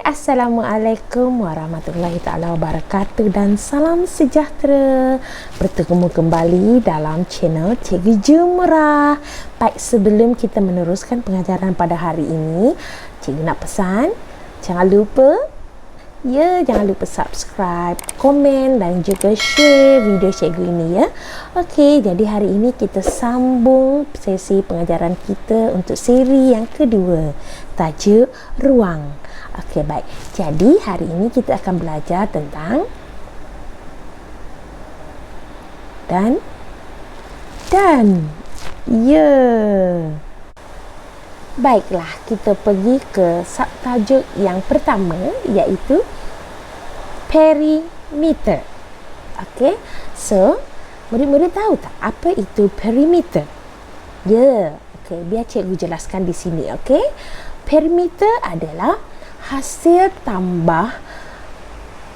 Assalamualaikum warahmatullahi taala wabarakatuh dan salam sejahtera. Bertemu kembali dalam channel Cikgu Jumrah. Baik, sebelum kita meneruskan pengajaran pada hari ini, Cikgu nak pesan, jangan lupa Ya, jangan lupa subscribe, komen dan juga share video cikgu ini ya. Okey, jadi hari ini kita sambung sesi pengajaran kita untuk siri yang kedua. Tajuk ruang. Okey, baik. Jadi hari ini kita akan belajar tentang dan dan ya. Baiklah, kita pergi ke subtajuk yang pertama iaitu perimeter. Okey. So, murid-murid tahu tak apa itu perimeter? Ya, yeah. okey, biar cikgu jelaskan di sini, okey. Perimeter adalah hasil tambah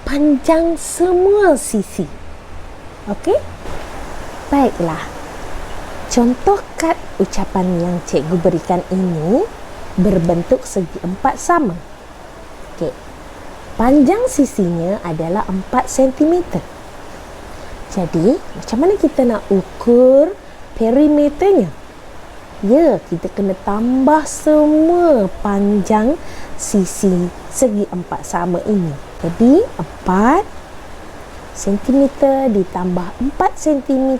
panjang semua sisi. Okey? Baiklah. Contoh kad ucapan yang cikgu berikan ini berbentuk segi empat sama. Okey. Panjang sisinya adalah 4 cm. Jadi, macam mana kita nak ukur perimeternya? Ya, kita kena tambah semua panjang sisi segi empat sama ini. Jadi, 4 cm ditambah 4 cm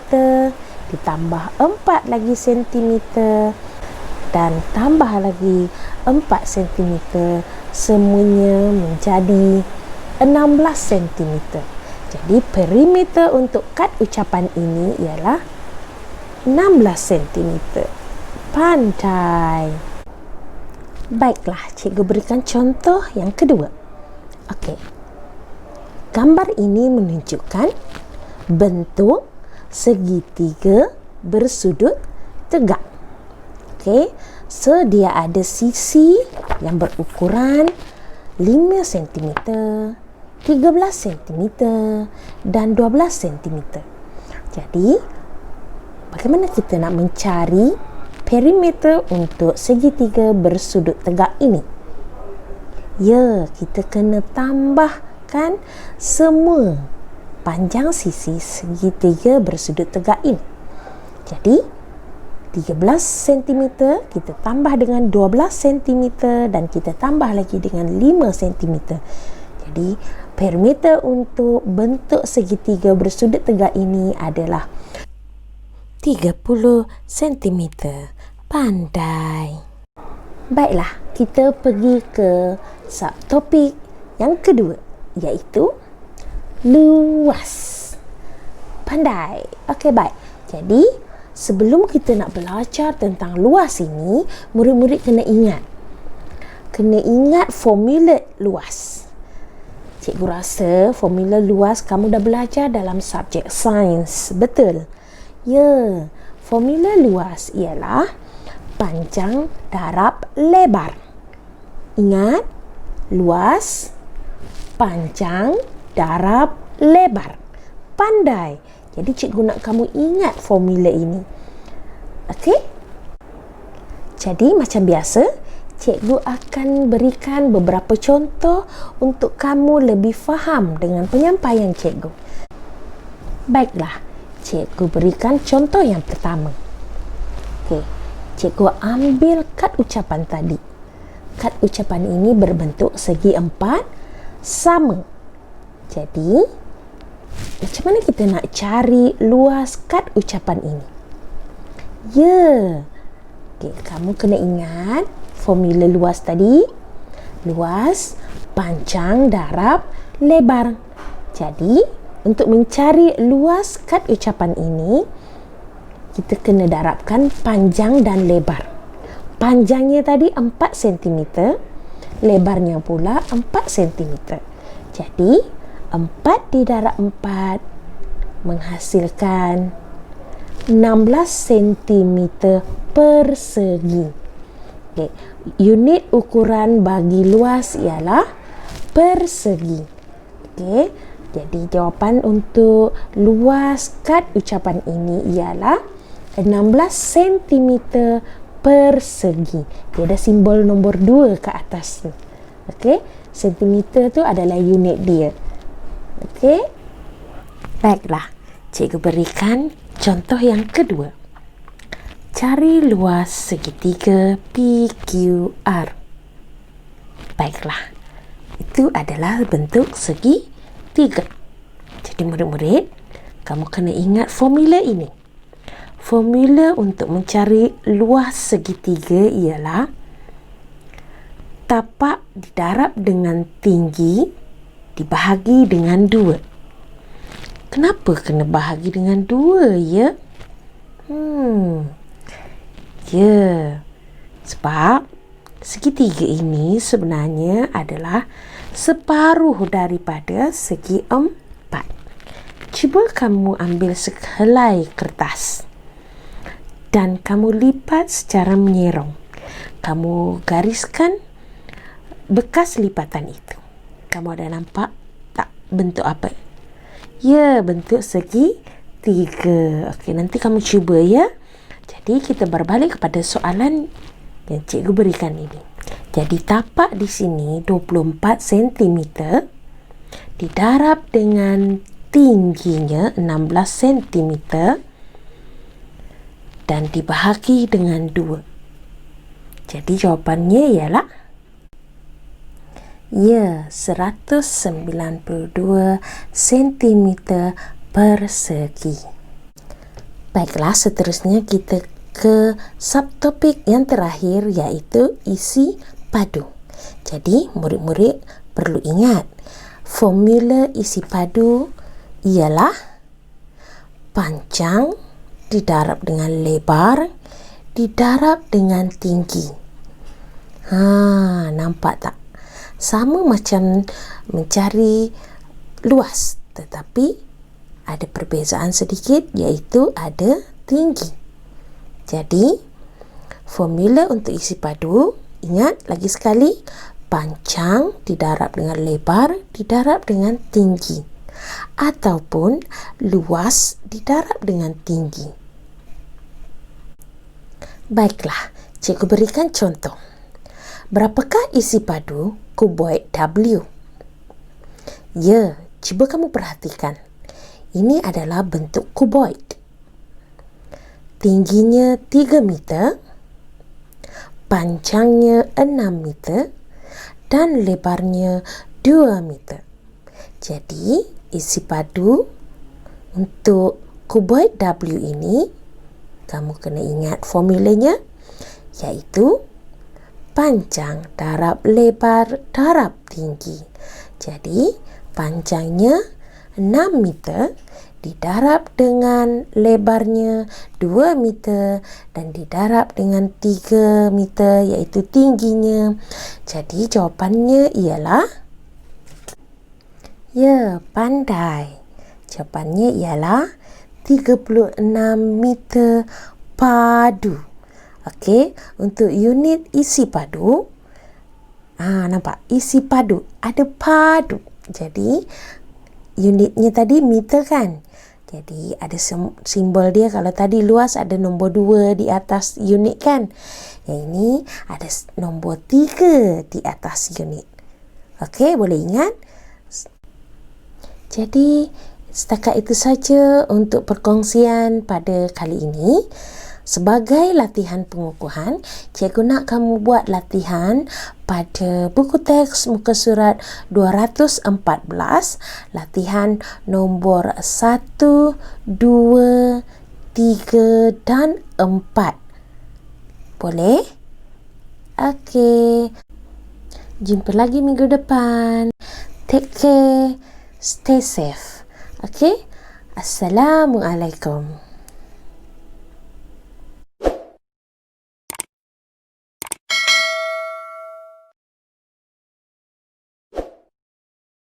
ditambah 4 lagi sentimeter dan tambah lagi 4 sentimeter semuanya menjadi 16 sentimeter. Jadi perimeter untuk kad ucapan ini ialah 16 sentimeter. Pandai. Baiklah, cikgu berikan contoh yang kedua. Okey. Gambar ini menunjukkan bentuk segitiga bersudut tegak. Okey, so dia ada sisi yang berukuran 5 cm, 13 cm dan 12 cm. Jadi, bagaimana kita nak mencari perimeter untuk segitiga bersudut tegak ini? Ya, kita kena tambahkan semua panjang sisi segitiga bersudut tegak ini. Jadi, 13 cm kita tambah dengan 12 cm dan kita tambah lagi dengan 5 cm. Jadi, perimeter untuk bentuk segitiga bersudut tegak ini adalah 30 cm. Pandai. Baiklah, kita pergi ke subtopik yang kedua iaitu luas. Pandai. Okey, baik. Jadi, sebelum kita nak belajar tentang luas ini, murid-murid kena ingat. Kena ingat formula luas. Cikgu rasa formula luas kamu dah belajar dalam subjek sains. Betul? Ya. Formula luas ialah panjang darab lebar. Ingat? Luas panjang darab lebar. Pandai. Jadi cikgu nak kamu ingat formula ini. Okey? Jadi macam biasa, cikgu akan berikan beberapa contoh untuk kamu lebih faham dengan penyampaian cikgu. Baiklah, cikgu berikan contoh yang pertama. Okey. Cikgu ambil kad ucapan tadi. Kad ucapan ini berbentuk segi empat sama jadi, macam mana kita nak cari luas kad ucapan ini? Ya. Okay, kamu kena ingat formula luas tadi. Luas, panjang, darab, lebar. Jadi, untuk mencari luas kad ucapan ini, kita kena darabkan panjang dan lebar. Panjangnya tadi 4 cm, lebarnya pula 4 cm. Jadi, Empat di darab empat menghasilkan 16 cm persegi. Okay. Unit ukuran bagi luas ialah persegi. Okay. Jadi jawapan untuk luas kad ucapan ini ialah 16 cm persegi. Dia ada simbol nombor 2 ke atas tu. Okey. sentimeter tu adalah unit dia. Okey? Baiklah. Cikgu berikan contoh yang kedua. Cari luas segitiga PQR. Baiklah. Itu adalah bentuk segi tiga. Jadi murid-murid, kamu kena ingat formula ini. Formula untuk mencari luas segitiga ialah tapak didarab dengan tinggi dibahagi dengan dua. Kenapa kena bahagi dengan dua, ya? Hmm. Ya. Sebab segitiga ini sebenarnya adalah separuh daripada segi empat. Cuba kamu ambil sehelai kertas dan kamu lipat secara menyerong. Kamu gariskan bekas lipatan itu. Kamu ada nampak tak bentuk apa? Ya, bentuk segi tiga. Okey, nanti kamu cuba ya. Jadi kita berbalik kepada soalan yang cikgu berikan ini. Jadi tapak di sini 24 cm didarab dengan tingginya 16 cm dan dibahagi dengan dua. Jadi jawapannya ialah Ya, 192 cm persegi. Baiklah, seterusnya kita ke subtopik yang terakhir iaitu isi padu. Jadi, murid-murid perlu ingat formula isi padu ialah panjang didarab dengan lebar, didarab dengan tinggi. Ha, nampak tak? Sama macam mencari luas tetapi ada perbezaan sedikit iaitu ada tinggi. Jadi, formula untuk isi padu, ingat lagi sekali, panjang didarab dengan lebar, didarab dengan tinggi. Ataupun luas didarab dengan tinggi. Baiklah, cikgu berikan contoh. Berapakah isi padu kuboid W? Ya, cuba kamu perhatikan. Ini adalah bentuk kuboid. Tingginya 3 meter, panjangnya 6 meter dan lebarnya 2 meter. Jadi, isi padu untuk kuboid W ini kamu kena ingat formulanya iaitu panjang darab lebar darab tinggi. Jadi, panjangnya 6 meter didarab dengan lebarnya 2 meter dan didarab dengan 3 meter iaitu tingginya. Jadi, jawapannya ialah Ya, pandai. Jawapannya ialah 36 meter padu. Okey, untuk unit isi padu, ah nampak isi padu ada padu. Jadi unitnya tadi meter kan? Jadi ada simbol dia kalau tadi luas ada nombor 2 di atas unit kan? Yang ini ada nombor 3 di atas unit. Okey, boleh ingat? Jadi Setakat itu saja untuk perkongsian pada kali ini. Sebagai latihan pengukuhan, cikgu nak kamu buat latihan pada buku teks muka surat 214, latihan nombor 1, 2, 3 dan 4. Boleh? Okey. Jumpa lagi minggu depan. Take care. Stay safe. Okey? Assalamualaikum.